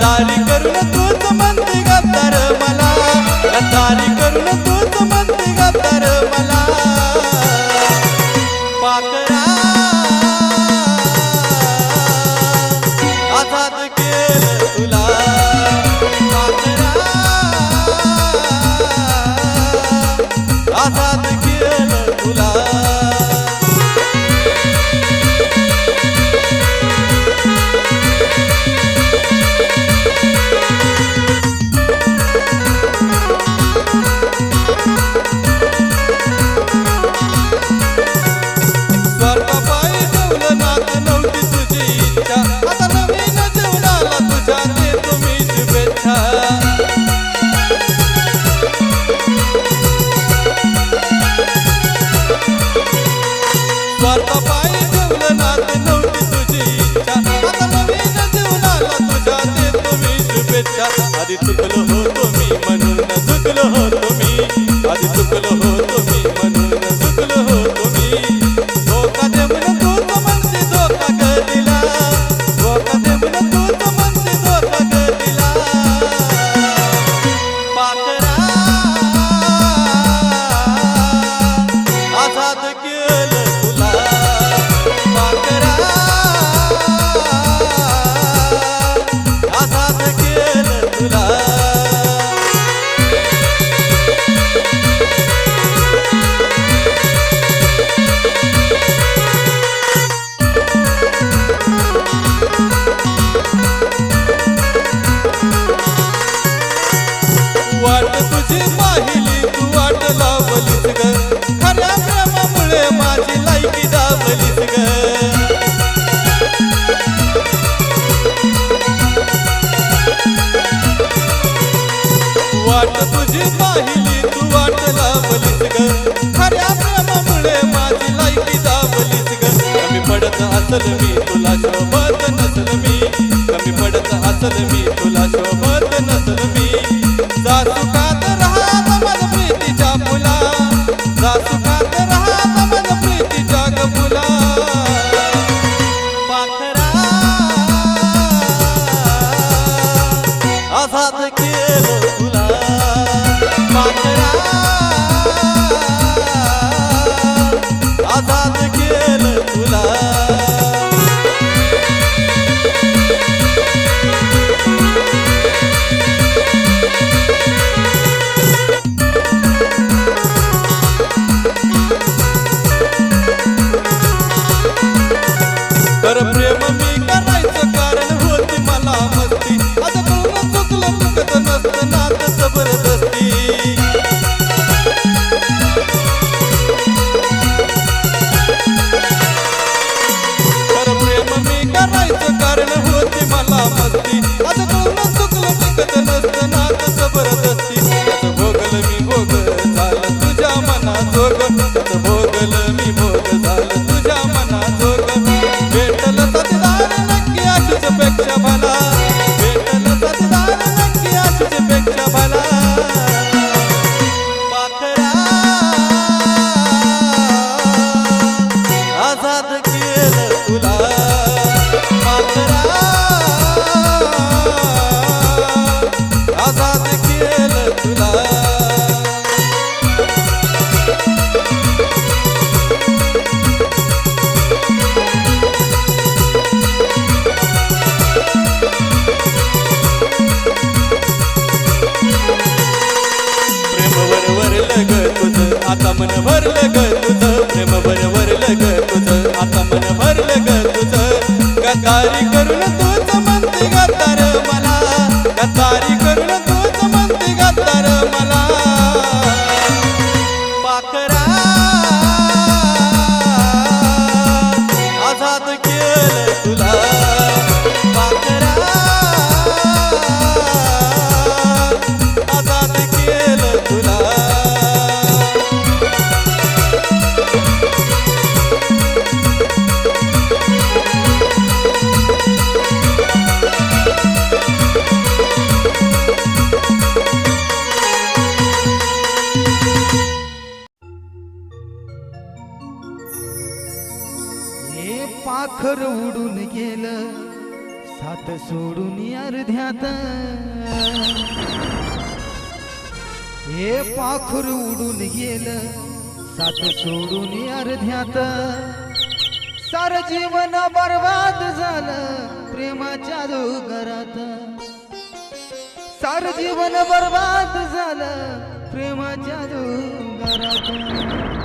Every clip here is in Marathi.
गाडी करून तूच म्हणते गातार मला असल मी तुला शोभत नसल मी. कमी पडत असल मी श्री हे पाखर उडून गेलं. सात सोडून अर्ध्यात. सार जीवन बर्बाद झालं प्रेमाच्या डोंगरात सार जीवन बर्बाद झालं प्रेमाच्या डोंगरात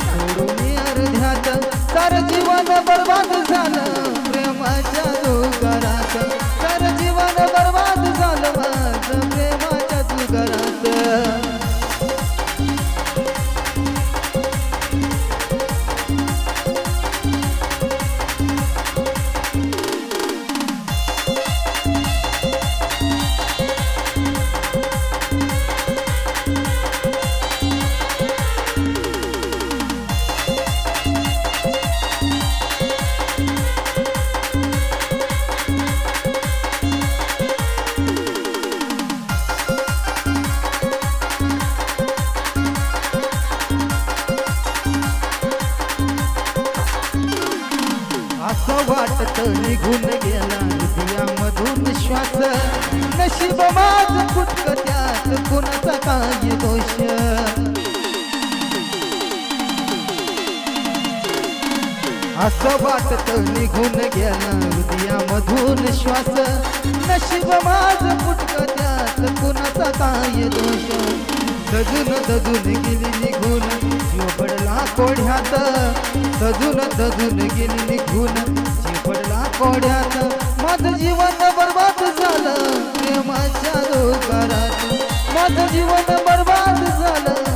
सोडून अर्ध्यात सार जीवन बर्बाद झालं. असं वाटत निघून गेला हृदयामधून श्वास. नशीब माझ फुटक त्यात कुणाचा काय दोष. असं वाटत निघून गेला हृदयामधून श्वास. नशीब माझ फुटक त्यात कुणाचा काय दोष. सजून दजून गेली निघून. जीव कोढ्यात. सजून दजून गेली निघून चिपडला कोड्यात कोढ्यात. माझं जीवन बर्बाद झालं प्रेमाच्या दोघरात माझं जीवन बर्बाद झालं.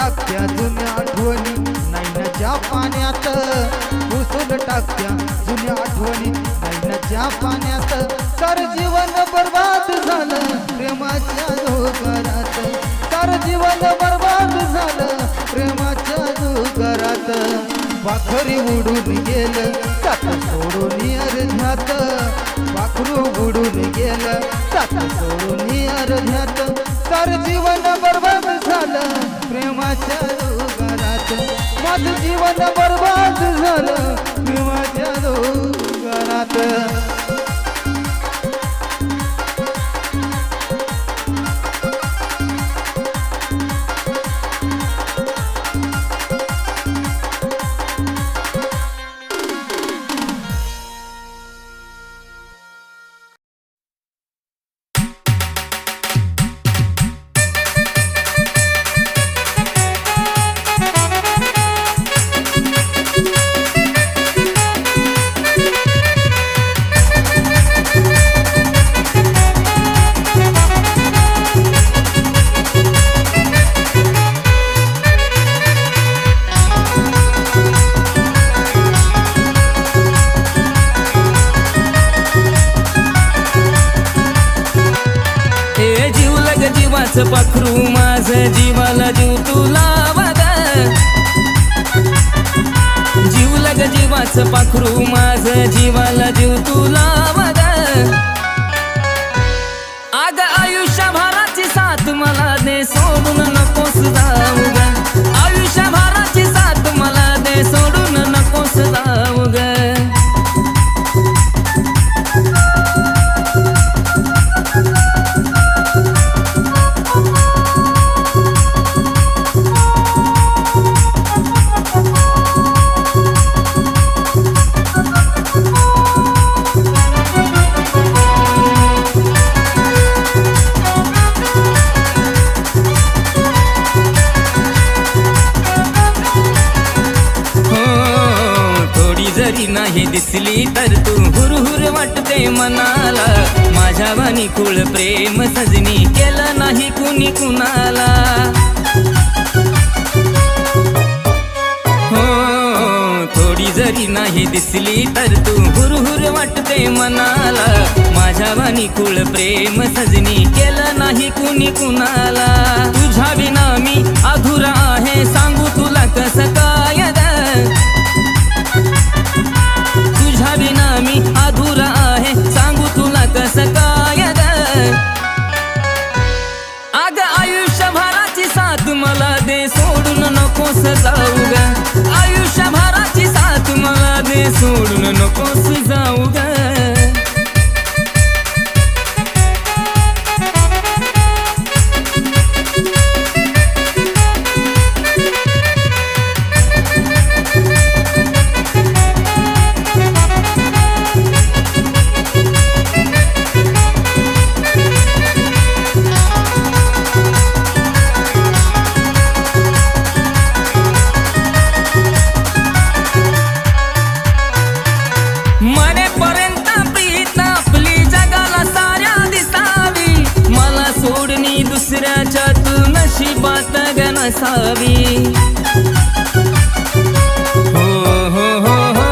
टाकत्या जुन्या आठवणी. नैनाच्या पाण्यात पुसून टाकत्या जुन्या आठवणी. नैनाच्या पाण्यात तर जीवन बर्बाद झालं. प्रेमाच्या डोंगरात तर जीवन बर्बाद झालं. प्रेमाच्या डोंगरात पाखरी उडून गेलं. सात सोडून अर्ध्यात. पाखरू उडून गेलं. सात सोडून अर्ध्यात. तर जीवन बर्बाद झालं. प्रेमाच्या रोगारात. माझं जीवन बरबाद झालं प्रेमाच्या रोगारात. पाखरू माझ जीवाला जीव तुला बघ जीव लग जीवाच पाखरू माझ जीवाला जीव तुला बघ जरी दिसली तर तू हुरहुर वाटते मनाला. माझ्या वाणी कुळ प्रेम सजनी केलं नाही कुणी कुणाला. तुझ्या विना मी अधुरा सोडून नकोस जाऊ ग. नशिबात ग नसावी हो हो हो हो.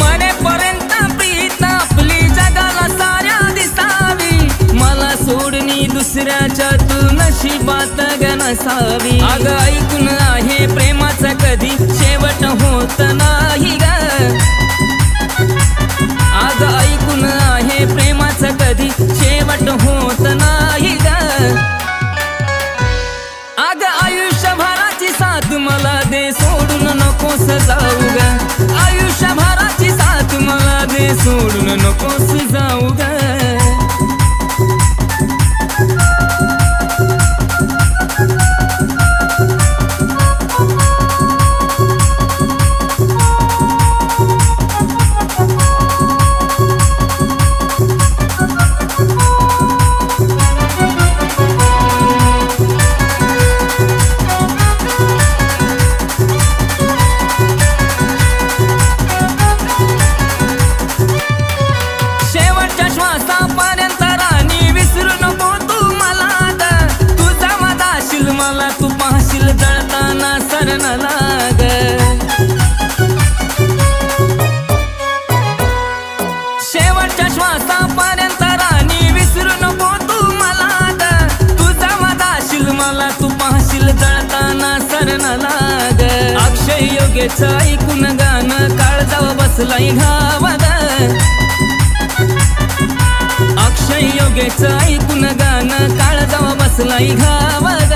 मरेपर्यंत प्रीत आपली जगाला साऱ्या दिसावी. मला सोडणी दुसऱ्याच्या तू नशिबात ग नसावी अग ऐकून आहे प्रेमाचा कधी शेवट होत नाही सोडून नकोस जाऊ ग. अक्षय ऐकून गाणं काळजाव बसलाय घावाग अक्षय योगेचं ऐकून गाणं काळजाव बसलाय घावाग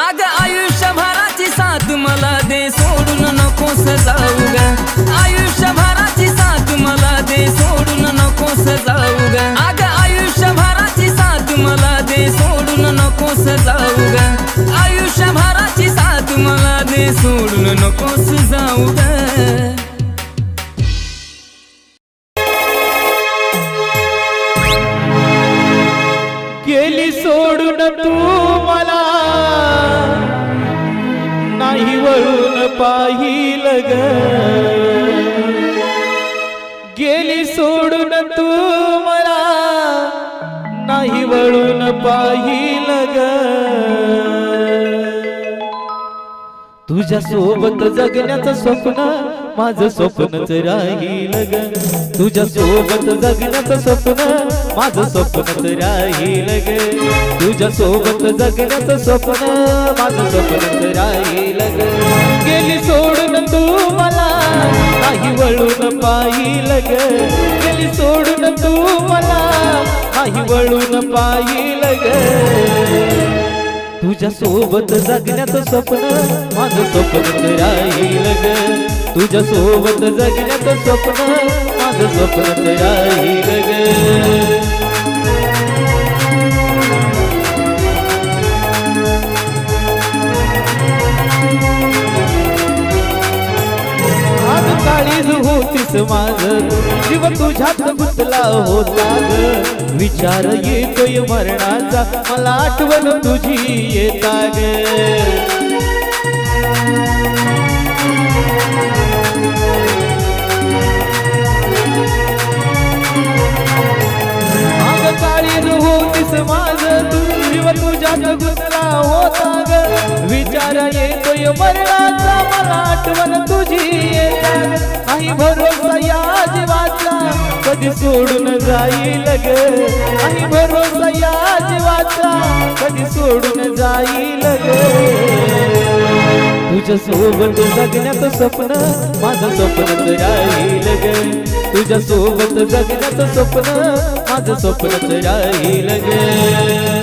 अग आयुष्यभराची साथ मला दे सोडून नकोस जाऊ ग. आयुष्यभराची साथ मला दे सोडून नकोस जाऊ ग. आग आयुष्यभराची साथ मला दे सोडून नकोस जाऊ ग. आयुष्यभरा मला दे सोडून नकोस जाऊ ग केली सोडून तू मला. नाही वळून पाहिल ग. गेली सोडून तू मला. नाही वळून पाहिल ग. तुझ्या सोबत जगण्याचं स्वप्न माझं स्वप्नच राहील ग. तुझ्या सोबत जगण्याचं स्वप्न माझं स्वप्नच राहील ग. तुझ्या सोबत जगण्याचं स्वप्न माझं स्वप्नच राहील ग. गेली सोडून तू मला नाही वळून पाहिल ग. गेली सोडून तू मला नाही वळून पाहिल ग. तुझ्या सोबत जगण्याचं स्वप्न माझं स्वप्न राहील ग. तुझ्या सोबत जगण्याचं स्वप्न माझं स्वप्न राहील ग. आज होतीस माझ. जीव तुझ्यात गुंतला होता ग. विचार येतोय मरणाचा. मला आठवण तुझी येता ग. होतीस माझ. तू जीव तुझ्यात होता ग विचार येतोय मरणाचा मला आठवण तुझी आई भरोसा या जीवाचा कधी सोडून जाईल ग. आई भरोसा या जीवाचा कधी सोडून जाईल ग. तुझ्या सोबत जगण्यात स्वप्न माझं स्वप्न राहील ग. तुझ्या सोबत जगण्यात स्वप्न माझं स्वप्न राहील ग.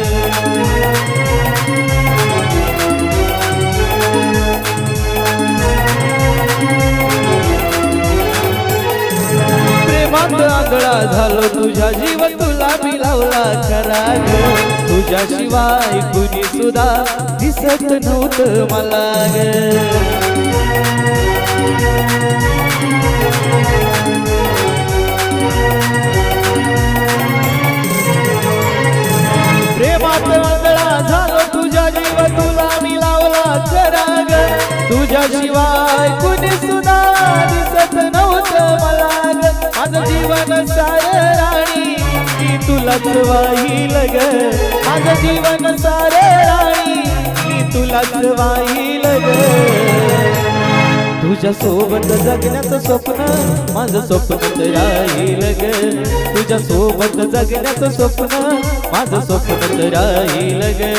प्रेमात आगळा झालो तुझ्या जीव तुला मिळवला खरा तुझ्या शिवाय कुणी सुद्धा दिसत नव्हतं मला. मी तुलाच वाहील ग माझं जीवन सारे राणी मी तुलाच वाहील ग तुझ्या सोबत जगण्याचं स्वप्न माझं स्वप्न राहील ग तुझ्या सोबत जगण्याचं स्वप्न माझं स्वप्न राहील ग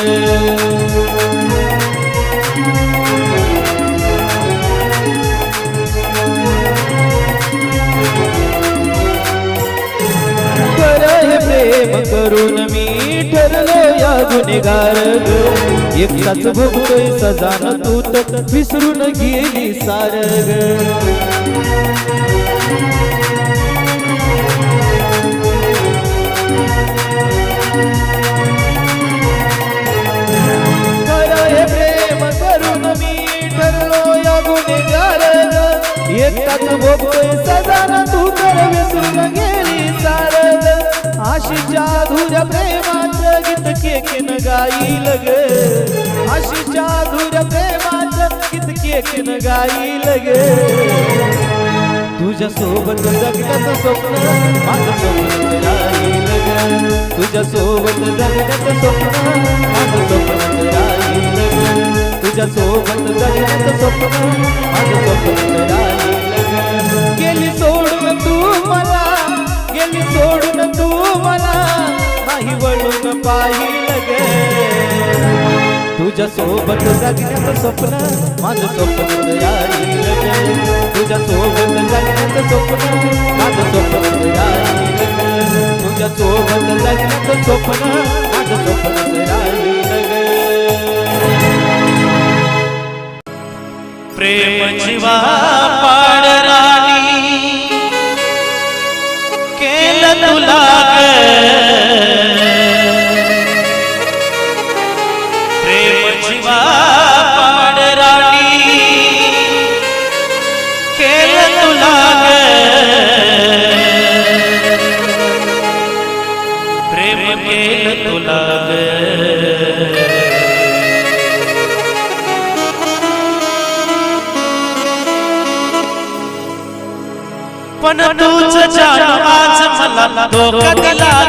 प्रेम करून मी ठरलो या गुन्हेगार ग एकटाच भोगतोय सजान तू तर विसरून गेली सार ग प्रेम करून मी ठरलो या गुन्हेगार एकटाच भोगतोय सजान तू तुझ्या प्रेमाचं गीत केकीन गाईल ग. आशीच्या तुझ्या प्रेमाचं गीत केकीन गाईल ग. तुझ्या सोबत जगण्याचं स्वप्न माझं स्वप्न राहील ग. तुझ्या सोबत जगण्याचं स्वप्न माझं स्वप्न राहील ग. तुझ्या सोबत जगण्याचं स्वप्न माझं स्वप्न राहील ग. गेली सोडून तू मला गेली सोडून वळून पाहिलं ग तुझ्या सोबत जगण्याचं स्वप्न माझं स्वप्न राहील ग तुझ्या सोबत जगण्याचं स्वप्न माझं स्वप्न राहील ग तुझ्या सोबत जगण्याचं स्वप्न माझं स्वप्न राहील ग प्रेम जीवा पाडराणी केलं तुला ग पण तूच मला धोका दिला.